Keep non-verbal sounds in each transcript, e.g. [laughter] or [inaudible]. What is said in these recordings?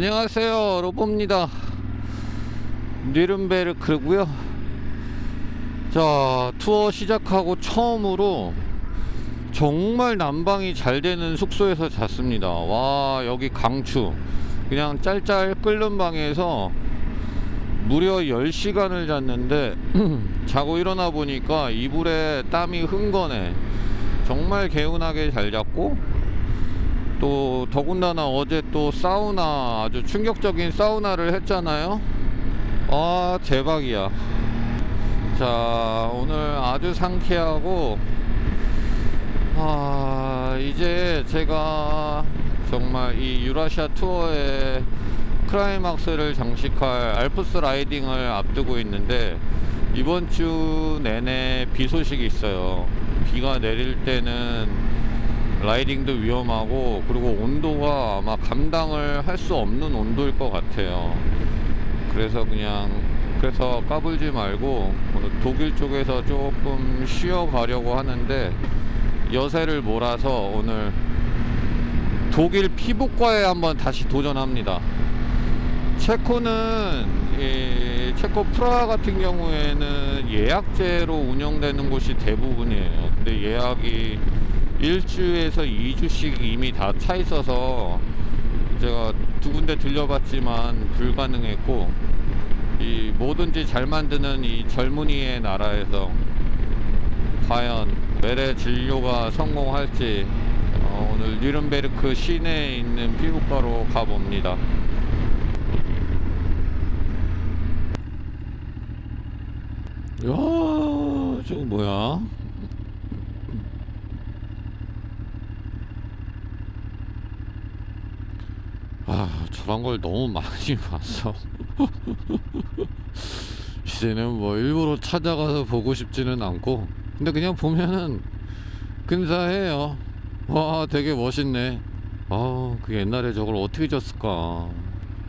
아, 안녕하세요. 로보입니다. 뉘른베르크고요. 자, 투어 시작하고 처음으로 정말 난방이 잘 되는 숙소에서 잤습니다. 와, 여기 강추. 그냥 짤짤 끓는 방에서 무려 10시간을 잤는데 [clears throat] 자고 일어나 보니까 이불에 땀이 흥건해. 정말 개운하게 잘 잤고 또 더군다나 어제 또 사우나 아주 충격적인 사우나를 했잖아요. 아 대박이야. 자 오늘 아주 상쾌하고 아 이제 제가 정말 이 유라시아 투어의 크라이막스를 장식할 알프스 라이딩을 앞두고 있는데 이번 주 내내 비 소식이 있어요. 비가 내릴 때는 라이딩도 위험하고 그리고 온도가 아마 감당을 할 수 없는 온도일 것 같아요. 그래서 그냥 그래서 까불지 말고 오늘 독일 쪽에서 조금 쉬어 가려고 하는데 여세를 몰아서 오늘 독일 피부과에 한번 다시 도전합니다. 체코는 이 체코 프라하 같은 경우에는 예약제로 운영되는 곳이 대부분이에요. 근데 예약이 1주에서 2주씩 이미 다 차 있어서 제가 두 군데 들려봤지만 불가능했고 이 뭐든지 잘 만드는 이 젊은이의 나라에서 과연 매래 진료가 성공할지 어, 오늘 뉘른베르크 시내에 있는 피부과로 가봅니다. 야, 저거 뭐야? 아, 저런 걸 너무 많이 봤어. [laughs] 이제는 뭐 일부러 찾아가서 보고 싶지는 않고, 근데 그냥 보면은 근사해요. 와, 되게 멋있네. 아, 그 옛날에 저걸 어떻게 졌을까?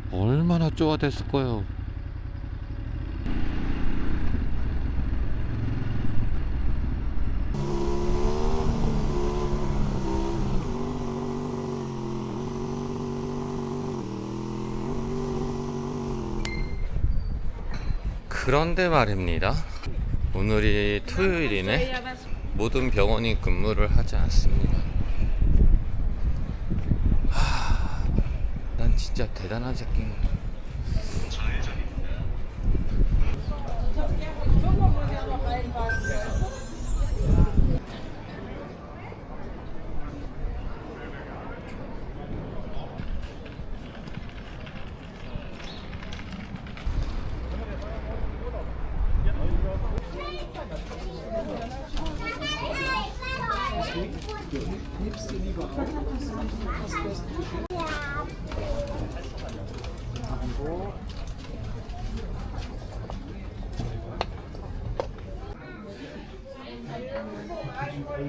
얼마나 쪼아댔을 거예요. 그런데 말입니다. 오늘이 토요일이네. 모든 병원이 근무를 하지 않습니다. 하, 난 진짜 대단한 새끼인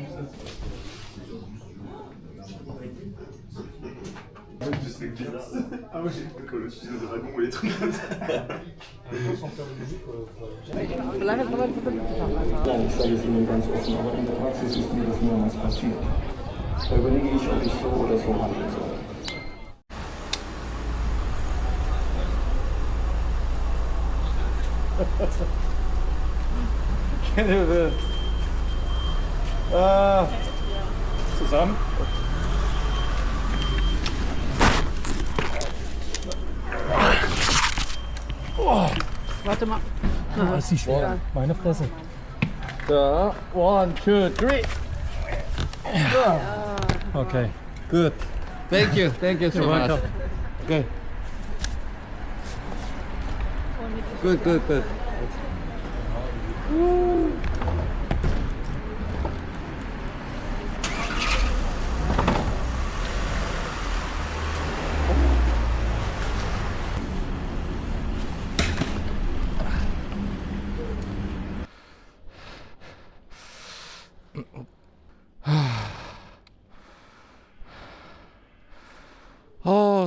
거. Ah moi j'ai cru que je suis de dragon ou les trucs comme ça. Ja, ich sage es Ihnen ganz offen, aber in der Praxis ist mir das mehrmals passiert. Da überlege ich, ob ich so oder so handeln soll. Kennen wir zusammen? Warte mal. Das ist nicht schwer. Meine Fresse. 자, one, two, three. Okay. Good. Thank you. Thank you so much. Okay. Good, good, good. 아,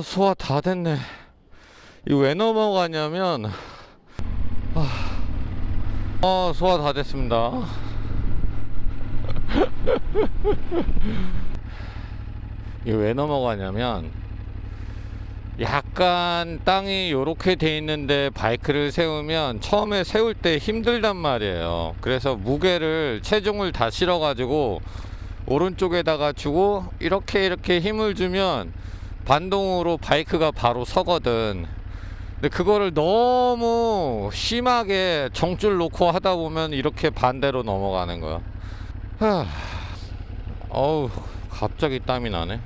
소화 다 됐네. 이거 왜 넘어가냐면, 아, 아 소화 다 됐습니다. [laughs] 이거 왜 넘어가냐면, 약간 땅이 요렇게 돼 있는데 바이크를 세우면 처음에 세울 때 힘들단 말이에요. 그래서 무게를 체중을 다 실어 가지고 오른쪽에다가 주고 이렇게 이렇게 힘을 주면 반동으로 바이크가 바로 서거든. 근데 그거를 너무 심하게 정줄 놓고 하다 보면 이렇게 반대로 넘어가는 거야. 하... 어우, 갑자기 땀이 나네.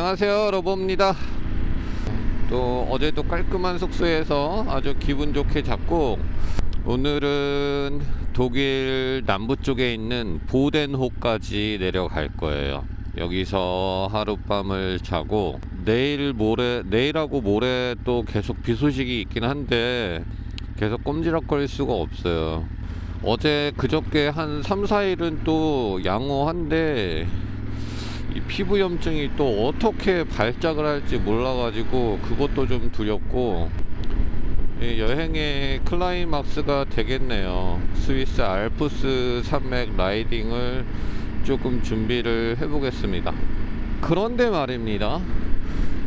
안녕하세요 로보입니다. 또 어제도 깔끔한 숙소에서 아주 기분 좋게 잡고 오늘은 독일 남부 쪽에 있는 보덴호까지 내려갈 거예요. 여기서 하룻밤을 자고 내일 모레 내일하고 모레 또 계속 비 소식이 있긴 한데 계속 꼼지락거릴 수가 없어요. 어제 그저께 한 3, 4일은 또 양호한데 이 피부염증이 또 어떻게 발작을 할지 몰라가지고 그것도 좀 두렵고 이 여행의 클라이막스가 되겠네요. 스위스 알프스 산맥 라이딩을 조금 준비를 해보겠습니다. 그런데 말입니다.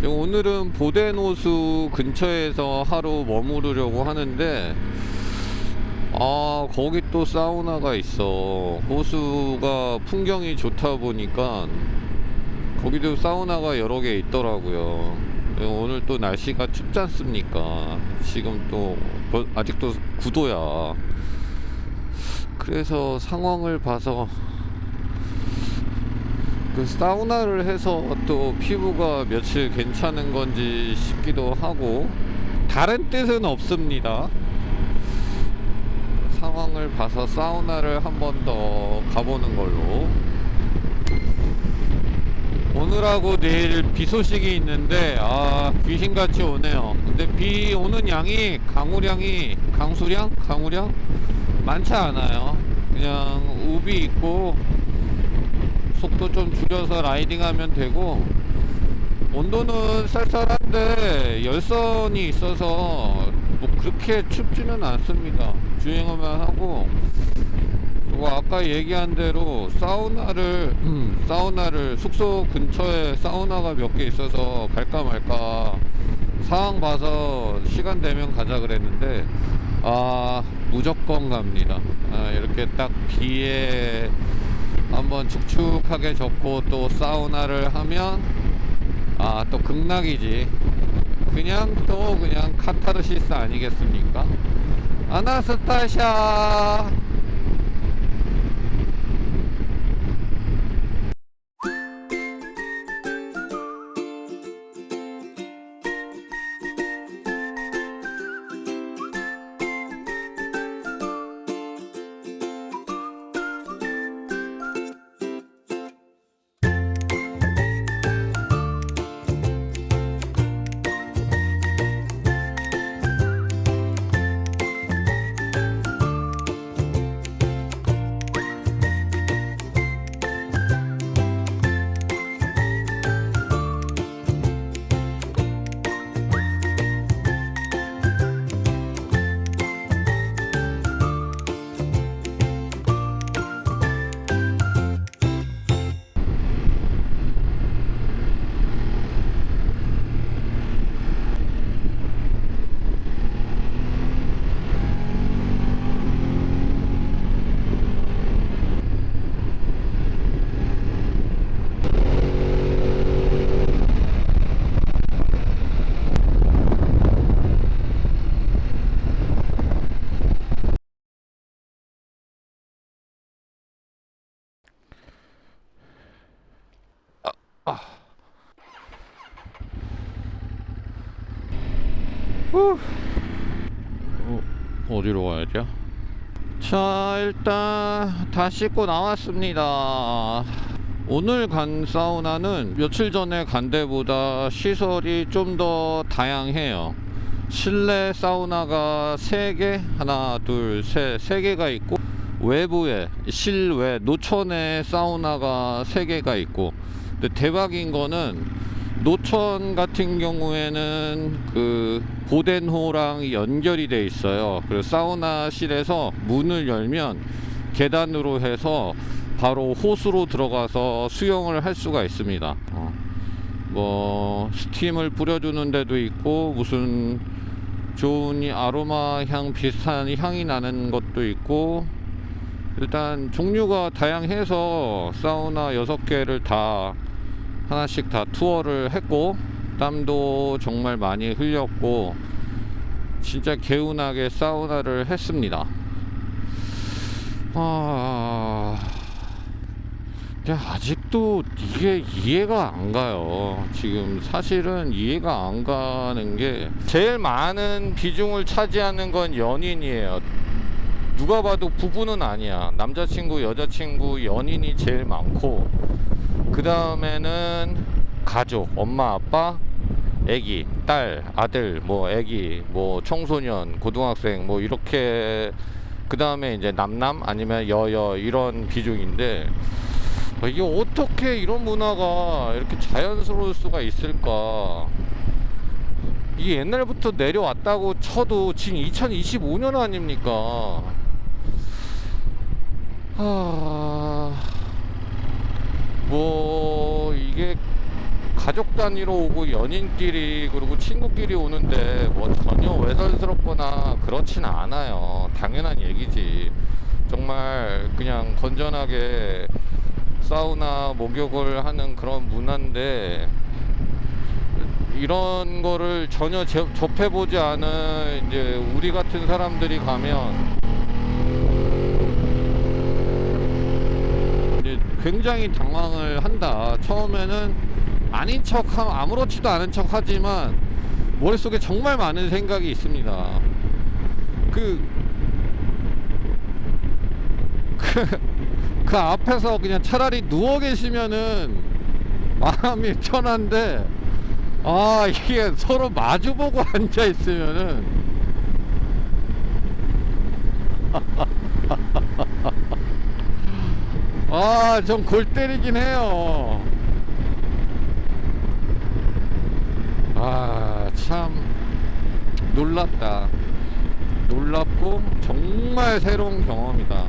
오늘은 보덴호수 근처에서 하루 머무르려고 하는데 아 거기 또 사우나가 있어 호수가 풍경이 좋다 보니까 거기도 사우나가 여러 개 있더라고요. 오늘 또 날씨가 춥지 않습니까? 지금 또 벌- 아직도 9도야. 그래서 상황을 봐서 그 사우나를 해서 또 피부가 며칠 괜찮은 건지 싶기도 하고 다른 뜻은 없습니다. 상황을 봐서 사우나를 한 번 더 가보는 걸로. 오늘하고 내일 비 소식이 있는데 아 귀신같이 오네요 근데 비 오는 양이 강우량이 강수량? 강우량? 많지 않아요 그냥 우비 있고 속도 좀 줄여서 라이딩하면 되고 온도는 쌀쌀한데 열선이 있어서 뭐 그렇게 춥지는 않습니다 주행만 하고 그리고 아까 얘기한 대로 사우나를 사우나를 숙소 근처에 사우나가 몇 개 있어서 갈까 말까 상황 봐서 시간 되면 가자 그랬는데 아 무조건 갑니다. 아, 이렇게 딱 비에 한번 축축하게 젖고 또 사우나를 하면 아 또 극락이지. 그냥 또 그냥 카타르시스 아니겠습니까? 아나스타샤 가야죠? 자 일단 다 씻고 나왔습니다 오늘 간 사우나는 며칠 전에 간 데보다 시설이 좀 더 다양해요 실내 사우나가 3개 하나 둘셋 3개가 있고 외부에 실외 노천에 사우나가 3개가 있고 근데 대박인 거는 노천 같은 경우에는 그 보덴호랑 연결이 돼 있어요. 그래서 사우나실에서 문을 열면 계단으로 해서 바로 호수로 들어가서 수영을 할 수가 있습니다. 어. 뭐 스팀을 뿌려주는 데도 있고 무슨 좋은 이 아로마 향 비슷한 향이 나는 것도 있고 일단 종류가 다양해서 사우나 6개를 다 하나씩 다 투어를 했고 땀도 정말 많이 흘렸고 진짜 개운하게 사우나를 했습니다. 아... 아직도 이게 이해가 안 가요. 지금 사실은 이해가 안 가는 게 제일 많은 비중을 차지하는 건 연인이에요. 누가 봐도 부부는 아니야. 남자친구, 여자친구, 연인이 제일 많고 그 다음에는 가족, 엄마, 아빠, 애기, 딸, 아들, 뭐 애기, 뭐 청소년, 고등학생, 뭐 이렇게 그 다음에 이제 남남 아니면 여여 이런 비중인데 아, 이게 어떻게 이런 문화가 이렇게 자연스러울 수가 있을까? 이게 옛날부터 내려왔다고 쳐도 지금 2025년 아닙니까? 아, 뭐 이게 가족 단위로 오고 연인끼리 그리고 친구끼리 오는데 뭐 전혀 외설스럽거나 그렇진 않아요. 당연한 얘기지. 정말 그냥 건전하게 사우나 목욕을 하는 그런 문화인데 이런 거를 전혀 제- 접해보지 않은 이제 우리 같은 사람들이 가면 이제 굉장히 당황을 한다. 처음에는 아닌 척, 하- 아무렇지도 않은 척 하지만 머릿속에 정말 많은 생각이 있습니다. 그, 그, 그 앞에서 그냥 차라리 누워 계시면은 마음이 편한데, 아, 이게 서로 마주보고 [laughs] 앉아 있으면은, 아, 좀 골 때리긴 해요. 아, 참 놀랍다. 놀랍고 정말 새로운 경험이다.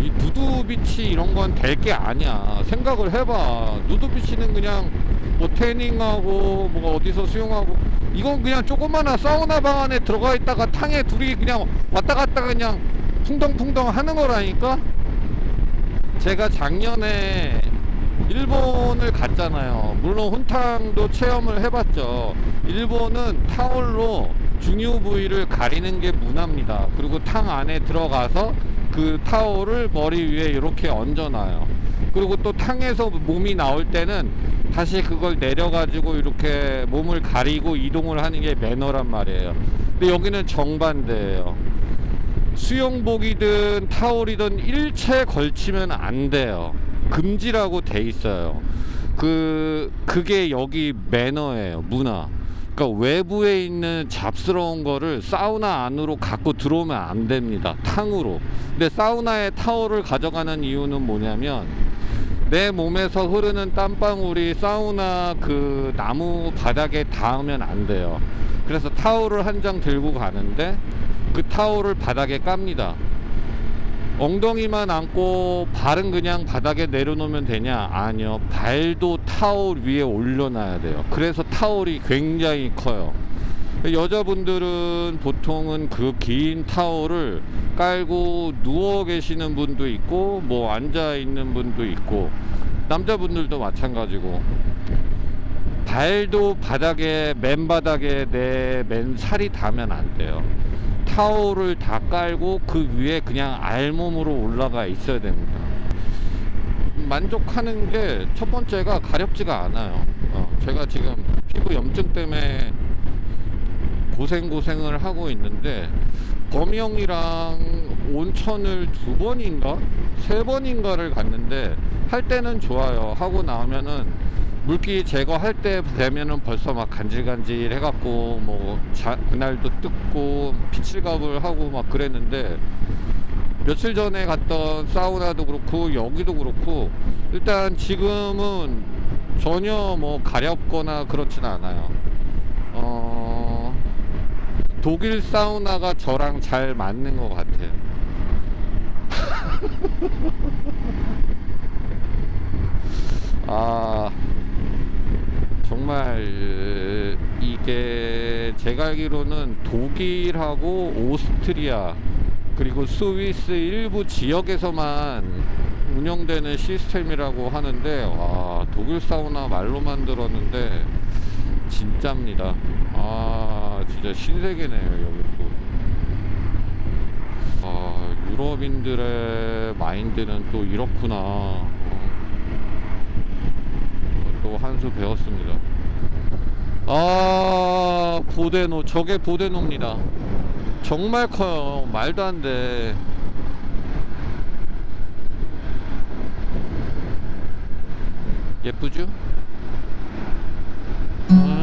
이 누드비치 이런 건 될 게 아니야. 생각을 해봐. 누드비치는 그냥 뭐 태닝하고 뭐 어디서 수영하고 이건 그냥 조그마한 사우나 방 안에 들어가 있다가 탕에 둘이 그냥 왔다 갔다 그냥 풍덩풍덩 하는 거라니까. 제가 작년에 일본을 갔잖아요. 물론 혼탕도 체험을 해봤죠. 일본은 타올로 중요 부위를 가리는 게 문화입니다. 그리고 탕 안에 들어가서 그 타올을 머리 위에 이렇게 얹어놔요. 그리고 또 탕에서 몸이 나올 때는 다시 그걸 내려가지고 이렇게 몸을 가리고 이동을 하는 게 매너란 말이에요. 근데 여기는 정반대예요. 수영복이든 타올이든 일체 걸치면 안 돼요. 금지라고 돼 있어요. 그 그게 여기 매너예요. 문화. 그러니까 외부에 있는 잡스러운 거를 사우나 안으로 갖고 들어오면 안 됩니다. 탕으로. 근데 사우나에 타올을 가져가는 이유는 뭐냐면 내 몸에서 흐르는 땀방울이 사우나 그 나무 바닥에 닿으면 안 돼요. 그래서 타올을 한 장 들고 가는데 그 타올을 바닥에 깝니다. 엉덩이만 안고 발은 그냥 바닥에 내려놓으면 되냐? 아니요. 발도 타올 위에 올려놔야 돼요. 그래서 타올이 굉장히 커요. 여자분들은 보통은 그 긴 타올을 깔고 누워 계시는 분도 있고, 뭐 앉아 있는 분도 있고, 남자분들도 마찬가지고. 발도 바닥에, 맨바닥에 내 맨 살이 닿으면 안 돼요. 타올을 다 깔고 그 위에 그냥 알몸으로 올라가 있어야 됩니다. 만족하는 게 첫 번째가 가렵지가 않아요. 어, 제가 지금 피부 염증 때문에 고생 고생을 하고 있는데 범이 형이랑 온천을 두 번인가 세 번인가를 갔는데 할 때는 좋아요. 하고 나오면은 물기 제거할 때 되면은 벌써 막 간질간질 해갖고 뭐 자, 그날도 뜯고 피칠갑을 하고 막 그랬는데 며칠 전에 갔던 사우나도 그렇고 여기도 그렇고 일단 지금은 전혀 뭐 가렵거나 그렇진 않아요. 어, 독일 사우나가 저랑 잘 맞는 것 같아요. [laughs] 아, 정말 이게 제가 알기로는 독일하고 오스트리아 그리고 스위스 일부 지역에서만 운영되는 시스템이라고 하는데 와 독일 사우나 말로만 들었는데 진짜입니다. 아 진짜 신세계네요 여기 또. 아, 유럽인들의 마인드는 또 이렇구나. 어. 또한 수 배웠습니다 아 보대노 저게 보대노입니다 정말 커요 말도 안돼 예쁘죠? 음.